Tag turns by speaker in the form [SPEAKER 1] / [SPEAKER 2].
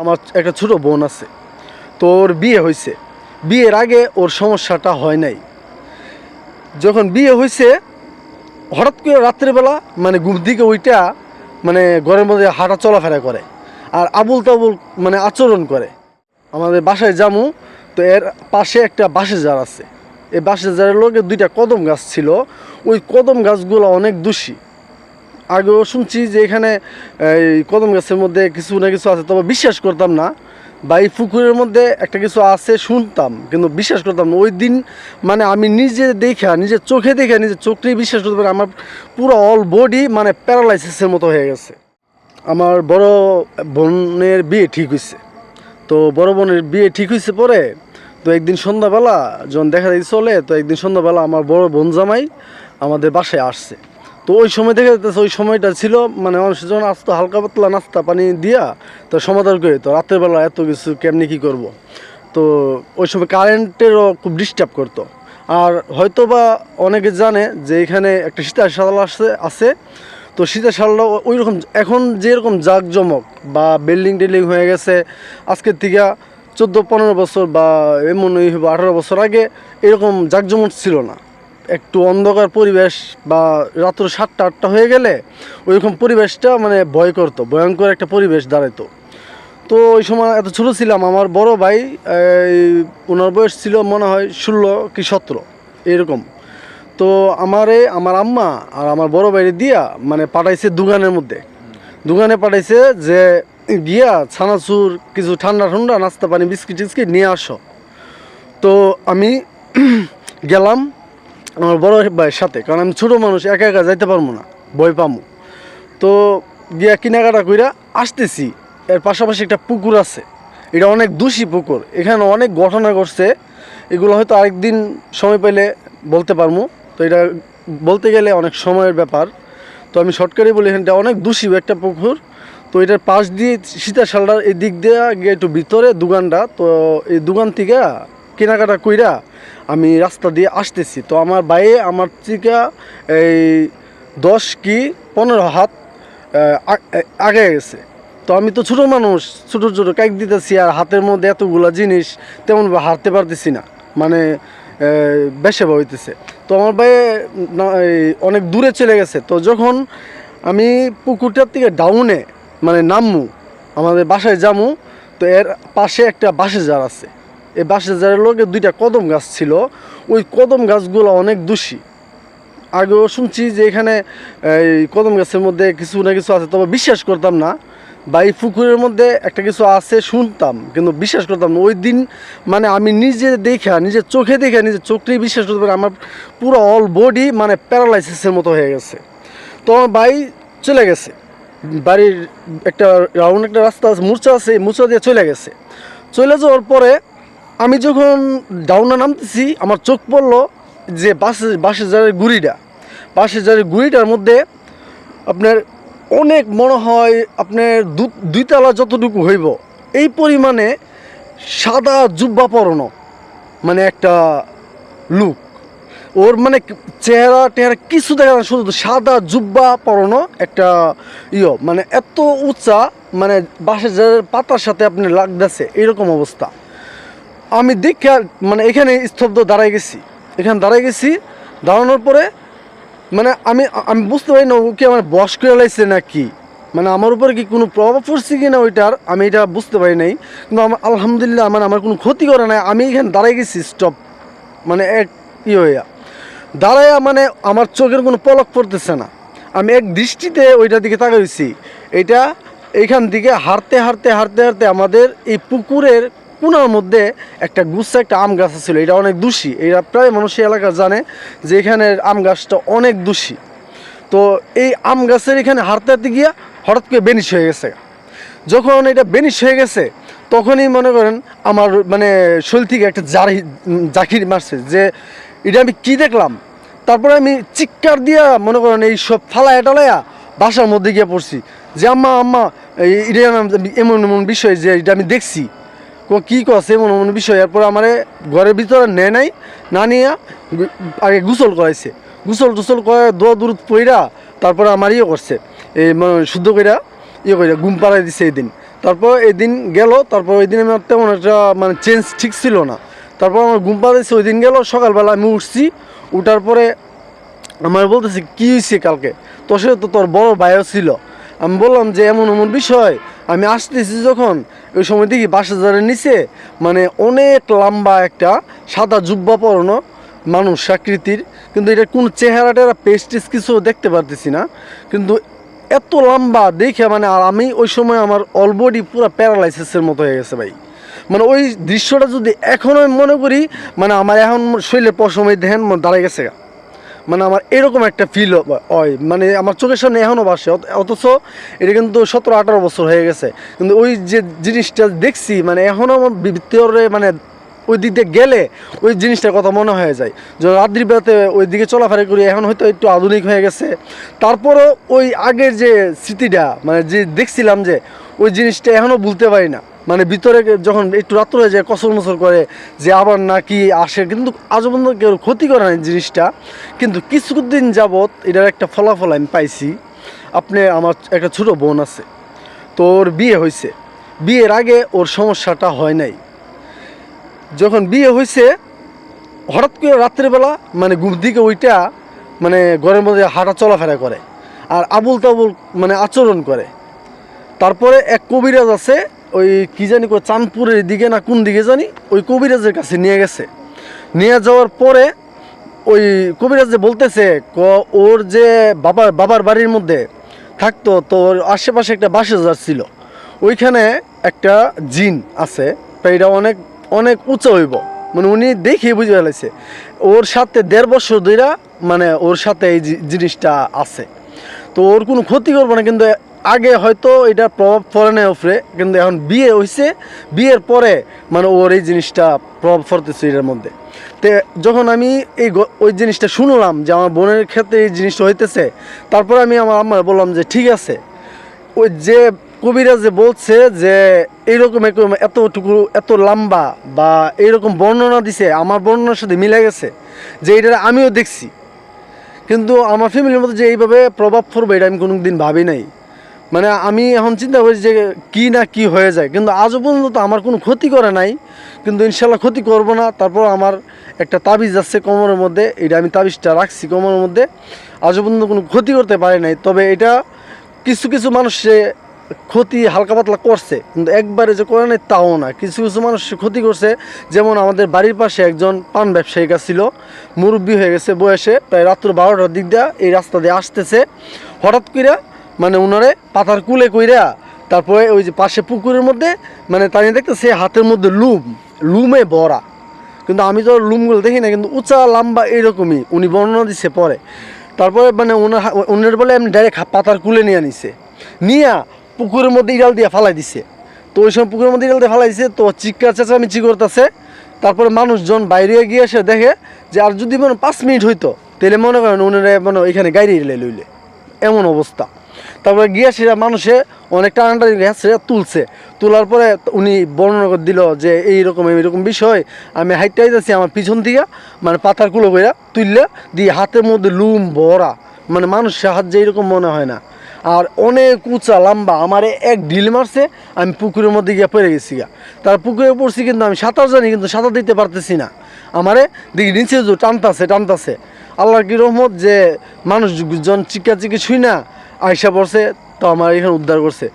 [SPEAKER 1] আমার একটা ছোট বোন আছে। তো ওর বিয়ে হয়েছে বিয়ের আগে ওর সমস্যাটা হয় নাই। যখন বিয়ে হয়েছে হঠাৎ করে রাত্রেবেলা মানে ঘুম দিকে ওইটা মানে ঘরের মধ্যে হাঁটা চলাফেরা করে আর আবুল তাবুল মানে আচরণ করে। আমাদের বাসায় জামু, তো এর পাশে একটা বাঁশের জার আছে। এই বাঁশের জারের লোকে দুইটা কদম গাছ ছিল। ওই কদম গাছগুলো অনেক দোষী। আগেও শুনছি যে এখানে, এই কদম গাছের মধ্যে কিছু না কিছু আছে, তবে বিশ্বাস করতাম না। বা এই পুকুরের মধ্যে একটা কিছু আছে শুনতাম, কিন্তু বিশ্বাস করতাম না। ওই দিন মানে আমি নিজে দেখা নিজের চোখে দেখে নিজের চোখটাই বিশ্বাস করতে পারি, আমার পুরো অল বডি মানে প্যারালাইসিসের মতো হয়ে গেছে। আমার বড় বোনের বিয়ে ঠিক হয়েছে। তো বড় বোনের বিয়ে ঠিক হয়েছে পরে, তো একদিন সন্ধ্যাবেলা যখন দেখা যায় চলে, তো একদিন সন্ধ্যাবেলা আমার বড় বোন জামাই আমাদের বাসায় আসছে। তো ওই সময় দেখা যাচ্ছে ওই সময়টা ছিল মানে মানুষ যখন আসতো, হালকা পাতলা নাস্তা পানি দিয়া, তো সমাধান করে তো রাতের বেলা এত কিছু কেমনি কী করব? তো ওই সময় কারেন্টেরও খুব ডিস্টার্ব করতো। আর হয়তো বা অনেকে জানে যে এখানে একটা সীতার শাল আছে। আছে তো শীতের শালটা ওই রকম এখন যেরকম জাঁকজমক বা বিল্ডিং টিল্ডিং হয়ে গেছে, আজকের থেকে চোদ্দ, পনেরো বছর বা এমন আঠারো বছর আগে, এরকম জাঁকজমক ছিল না। একটু অন্ধকার পরিবেশ বা রাত্র সাতটা, আটটা হয়ে গেলে ওইরকম পরিবেশটা মানে ভয় করতো, ভয়ঙ্কর একটা পরিবেশ দাঁড়াইতো। তো ওই সময় এত ছোটো ছিলাম, আমার বড় ভাই ওনার বয়স ছিল মনে হয় ষোলো কি সতেরো এরকম তো আমারে, আমার আম্মা আর আমার বড় ভাইরে দিয়া মানে পাঠাইছে দোকানের মধ্যে। দোকানে পাঠাইছে যে, গিয়া ছানাচুর কিছু ঠান্ডা ঠান্ডা নাস্তা, পানি, বিস্কিট টিস্কিট নিয়ে আসো। তো আমি গেলাম আমার বড় ভাইয়ের সাথে, কারণ আমি ছোটো মানুষ, একা একা যাইতে পারব না, ভয় পামু তো গিয়া কেনাকাটা কইরা আসতেছি, এর পাশাপাশি একটা পুকুর আছে। এটা অনেক দূষী পুকুর, এখানে অনেক ঘটনা ঘটছে, এগুলো হয়তো আরেকদিন সময় পেলে বলতে পারব। তো এটা বলতে গেলে অনেক সময়ের ব্যাপার। তো আমি শর্টকাটে বলি, এখানটা অনেক দূষী একটা পুকুর। তো এটার পাশ দিয়ে সীতা শালটার এই দিক দিয়ে গিয়ে একটু ভিতরে দোকানটা, তো এই দোকান থেকে কেনাকাটা কইরা আমি রাস্তা দিয়ে আসতেছি। তো আমার বাইরে আমার থেকে এই দশ কি পনেরো হাত আগে গেছে। তো আমি তো ছোটো মানুষ, ছোটো ছোটো কাইক দিতেছি আর হাতের মধ্যে এতগুলা জিনিস তেমন হারতে পারতেছি না। মানে বেশে হইতেছে। তো আমার এই অনেক দূরে চলে গেছে। তো যখন আমি পুকুরটার থেকে ডাউনে মানে নামমু, আমাদের বাসায় যামু, তো এর পাশে একটা বাঁশের জার আছে। এই বাঁশের জারের লোকে দুইটা কদম গাছ ছিল, ওই কদম গাছগুলো অনেক দোষী। আগেও শুনছি যে এখানে, এই কদম গাছের মধ্যে কিছু না কিছু আছে, তবে বিশ্বাস করতাম না। বা এই পুকুরের মধ্যে একটা কিছু আছে শুনতাম, কিন্তু বিশ্বাস করতাম না। ওই দিন মানে আমি নিজে দেখা, নিজের চোখে দেখে, নিজের চোখটাই বিশ্বাস করতে পারি আমার পুরো অল বডি মানে প্যারালাইসিসের মতো হয়ে গেছে। তো আমার ভাই চলে গেছে। বাড়ির একটা রাউন্ড একটা রাস্তা আছে, মূর্চা আছে মূর্ছা দিয়ে চলে গেছে। চলে যাওয়ার পরে আমি যখন ডাউনে নামতেছি, আমার চোখ পড়ল যে বাসের বাসের জারের গুড়িটা। বাসের জারের গুড়িটার মধ্যে আপনার অনেক মনে হয় আপনার দু- দুইতলা যতটুকু হইব, এই পরিমাণে সাদা জুব্বা পরনো মানে একটা লুক ওর মানে চেহারা, টেহারা কিছু দেখা না, শুধু সাদা জুব্বা পরনো একটা ইয়ে মানে এত উঁচা মানে বাসের পাতার সাথে আপনি লাগতেছে, এরকম অবস্থা। আমি দেখে মানে এখানে স্তব্ধ দাঁড়াই গেছি। এখানে দাঁড়াই গেছি, দাঁড়ানোর পরে মানে আমি আমি বুঝতে পারি না কি আমার বস করে লাইছে না কি মানে আমার উপরে কি কোনো প্রভাব পড়ছে কি না ওইটার, আমি এটা বুঝতে পারি নাই। কিন্তু আমার আলহামদুলিল্লাহ মানে আমার কোনো ক্ষতি করে নাই। আমি এখানে দাঁড়াই গেছি স্টপ মানে এক ই হইয়া। দাঁড়াইয়া মানে আমার চোখের কোনো পলক পড়তেছে না। আমি এক দৃষ্টিতে ওইটার দিকে তাকাইছি। এটা এইখান থেকে হারতে হারতে হারতে হারতে আমাদের এই পুকুরের কোনার মধ্যে একটা গুচ্ছা, একটা আম গাছ ছিল, এটা অনেক দূষী। এটা প্রায় মানুষ এলাকা জানে যে এখানের আম গাছটা অনেক দূষী। তো এই আম গাছের এখানে হাঁটতে হাঁটতে গিয়া হঠাৎ করে বেনিশ হয়ে গেছে। যখন এটা বেনিশ হয়ে গেছে, তখনই মনে করেন আমার মানে শরীর থেকে একটা জারি জাকির মারছে যে, এটা আমি কি দেখলাম? তারপরে আমি চিৎকার দিয়া মনে করেন এই সব ফালায়া টালায়া বাসার মধ্যে গিয়ে পড়ছি। যে, আম্মা আম্মা এটা এমন এমন বিষয় যে, এটা আমি দেখছি। কো, কি করছে এমন এমন বিষয়। এরপর আমার ঘরের ভিতরে নেয় নাই, না নিয়ে আগে গুসল করাইছে। গুসল টুসল করে দোয়া দূর পইরা তারপরে আমার ইয়ে করছে। এই মানে শুদ্ধ কইরা ইয়ে কইরা ঘুম পাড়াই দিছে এই দিন। তারপর এই দিন গেল, তারপর ওই দিন আমার তেমন একটা মানে চেঞ্জ ঠিক ছিল না। তারপর আমার ঘুম পাড়াইছে, ওই দিন গেল, সকালবেলা আমি উঠছি। উঠার পরে আমার বলতেছে, কী হয়েছে কালকে? তো সে তো তোর বড় ভাইও ছিল। আমি বললাম যে, এমন এমন বিষয় আমি আসতেছি যখন, ওই সময় দেখি বাস হাজারের নিচে মানে অনেক লম্বা একটা সাদা জুব্বা পরানো মানুষ, আকৃতির। কিন্তু এটা কোন চেহারা টেরা পেস্টিস কিছু দেখতে পারতেছি না। কিন্তু এত লম্বা দেখে মানে আর আমি ওই সময় আমার অলবডি পুরো প্যারালাইসিসের মতো হয়ে গেছে ভাই। মানে ওই দৃশ্যটা যদি এখনও আমি মনে করি মানে আমার এখন শরীরের পশমে ধ্যান দাঁড়ায় গেছে গা। মানে আমার এরকম একটা ফিল হয় মানে আমার চোখের সামনে এখনও বাসে অথচ এটা কিন্তু সতেরো আঠারো বছর হয়ে গেছে। কিন্তু ওই যে জিনিসটা দেখছি মানে এখনও আমার ভিতরে মানে ওই দিক দিয়ে গেলে ওই জিনিসটার কথা মনে হয়ে যায়। যে রাত্রি বেলাতে ওই দিকে চলাফেরা করি, এখন হয়তো একটু আধুনিক হয়ে গেছে। তারপরও ওই আগের যে স্মৃতিটা মানে যে দেখছিলাম যে ওই জিনিসটা এখনও ভুলতে পারি না। মানে ভিতরে যখন একটু রাত্র হয়ে যায় কসর মসর করে যে আবার নাকি আসে, কিন্তু আজ পর্যন্ত কেউ ক্ষতি করে না জিনিসটা। কিন্তু কিছুদিন যাবৎ এটার একটা ফলাফল আমি পাইছি। আপনি আমার একটা ছোট বোন আছে তো ওর বিয়ে হয়েছে বিয়ের আগে ওর সমস্যাটা হয় নাই। যখন বিয়ে হয়েছে হঠাৎ করে রাত্রেবেলা মানে ঘুম দিকে ওইটা মানে ঘরের মধ্যে হাঁটা চলাফেরা করে আর আবুল তাবুল মানে আচরণ করে। তারপরে এক কবিরাজ আছে, ওই কি জানি কো, চাঁদপুরের দিকে না কোন দিকে জানি, ওই কবিরাজের কাছে নিয়ে গেছে। নিয়ে যাওয়ার পরে ওই কবিরাজ যে বলতেছে, ক, ওর যে বাবার বাবার বাড়ির মধ্যে থাকতো, তো ওর আশেপাশে একটা বাসে ছিল। ওইখানে একটা জিন আছে এটা অনেক অনেক উঁচু হইব। মানে উনি দেখে বুঝে ফেলেছে ওর সাথে দেড় বছর ধইরা মানে ওর সাথে এই জিনিসটা আছে। তো ওর কোনো ক্ষতি করব না, কিন্তু আগে হয়তো এটা প্রভাব পড়ে না উপরে কিন্তু এখন বিয়ে হয়েছে বিয়ের পরে মানে ওর এই জিনিসটা প্রভাব পড়তেছে এটার মধ্যে। তো যখন আমি এই ওই জিনিসটা শুনলাম যে আমার বোনের ক্ষেত্রে এই জিনিসটা হইতেছে, তারপরে আমি আমার আম্মার বললাম যে, ঠিক আছে। ওই যে কবিরা যে বলছে যে এইরকম এরকম এতটুকু, এত লম্বা বা এইরকম বর্ণনা দিছে, আমার বর্ণনার সাথে মিলে গেছে, যে এটা আমিও দেখছি। কিন্তু আমার ফ্যামিলির মধ্যে যে এইভাবে প্রভাব পড়বে, এটা আমি কোনো দিন ভাবি নাই। মানে আমি এখন চিন্তা করি যে কি না কি হয়ে যায়। কিন্তু আজও পর্যন্ত তো আমার কোনো ক্ষতি করে নাই। কিন্তু ইনশাল্লাহ ক্ষতি করব না। তারপর আমার একটা তাবিজ আছে কোমরের মধ্যে। এটা আমি তাবিজটা রাখছি কোমরের মধ্যে। আজও পর্যন্ত কোনো ক্ষতি করতে পারে নাই। তবে এটা কিছু কিছু মানুষে ক্ষতি হালকা পাতলা করছে, কিন্তু একবারে যে করে নাই তাও না। কিছু কিছু মানুষ ক্ষতি করছে, যেমন আমাদের বাড়ির পাশে একজন পান ব্যবসায়িকা ছিল মুরব্বী হয়ে গেছে বয়সে, প্রায় রাত্র বারোটার দিক দিয়ে এই রাস্তা দিয়ে আসতেছে। হঠাৎ কইরা মানে উনারে পাতার কুলে কইরা, তারপরে ওই যে পাশে পুকুরের মধ্যে মানে তাই দেখতেছে হাতের মধ্যে লুম, লুমে ভরা কিন্তু আমি তো লুমগুলো দেখি না কিন্তু উঁচা, লম্বা এরকমই উনি বর্ণনা দিছে পরে। তারপরে মানে ওনার ওনার বলে আমি ডাইরেক্ট পাতার কুলে নিয়ে নিছে নিয়া পুকুরের মধ্যে ইডাল দিয়ে ফালাই দিছে। তো ওই সময় পুকুরের মধ্যে ইডাল দিয়ে ফালাই দিছে, তো চিৎকার, চেঁচামেচি করতেছে। তারপরে মানুষজন বাইরে গিয়ে এসে দেখে যে আর যদি মানে পাঁচ মিনিট হইতো, তাহলে মনে করেন উনারা মানে এখানে গাড়ি এলে লইলে। এমন অবস্থা। তারপরে গিয়া সেটা মানুষে অনেক টানাটানি সেটা তুলছে। তোলার পরে উনি বর্ণনা করে দিল যে এইরকম এইরকম বিষয়, আমি হাইটে যাচ্ছি আমার পিছন থেকে মানে পাতার কুলো করে তুললে দিয়ে হাতের মধ্যে লুম ভরা। মানে মানুষের সাহায্যে যে এরকম মনে হয় না। আর অনেক উঁচা, লম্বা, আমার এক ঢিল মারছে, আমি পুকুরের মধ্যে গিয়ে পড়ে গেছি গা। তার পুকুরে পড়ছি কিন্তু আমি সাঁতার জানি, কিন্তু সাঁতার দিতে পারতেছি না। আমারে দেখি নিচে যে টানতাছে টানতাছে। আল্লাহ কি রহমত যে মানুষজন চিকা চিকি শুই না আয়সা পড়ছে, তো আমার এখানে উদ্ধার করছে।